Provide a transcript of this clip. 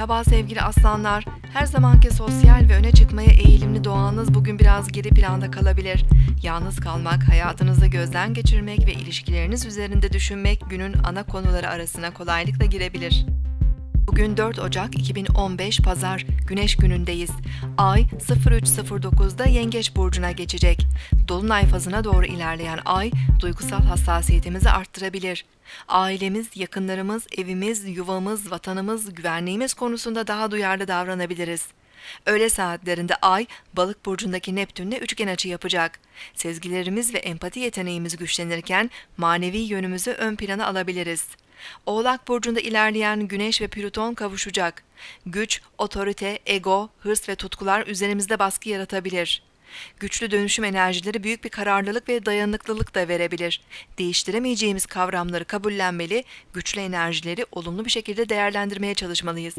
Merhaba sevgili aslanlar. Her zamanki sosyal ve öne çıkmaya eğilimli doğanız bugün biraz geri planda kalabilir. Yalnız kalmak, hayatınızı gözden geçirmek ve ilişkileriniz üzerinde düşünmek günün ana konuları arasına kolaylıkla girebilir. Bugün 4 Ocak 2015 Pazar, Güneş günündeyiz. Ay 03.09'da Yengeç burcuna geçecek. Dolunay fazına doğru ilerleyen ay duygusal hassasiyetimizi arttırabilir. Ailemiz, yakınlarımız, evimiz, yuvamız, vatanımız, güvenliğimiz konusunda daha duyarlı davranabiliriz. Öğle saatlerinde Ay, Balık burcundaki Neptünle üçgen açı yapacak. Sezgilerimiz ve empati yeteneğimiz güçlenirken manevi yönümüzü ön plana alabiliriz. Oğlak burcunda ilerleyen Güneş ve Plüton kavuşacak. Güç, otorite, ego, hırs ve tutkular üzerimizde baskı yaratabilir. Güçlü dönüşüm enerjileri büyük bir kararlılık ve dayanıklılık da verebilir. Değiştiremeyeceğimiz kavramları kabullenmeli, güçlü enerjileri olumlu bir şekilde değerlendirmeye çalışmalıyız.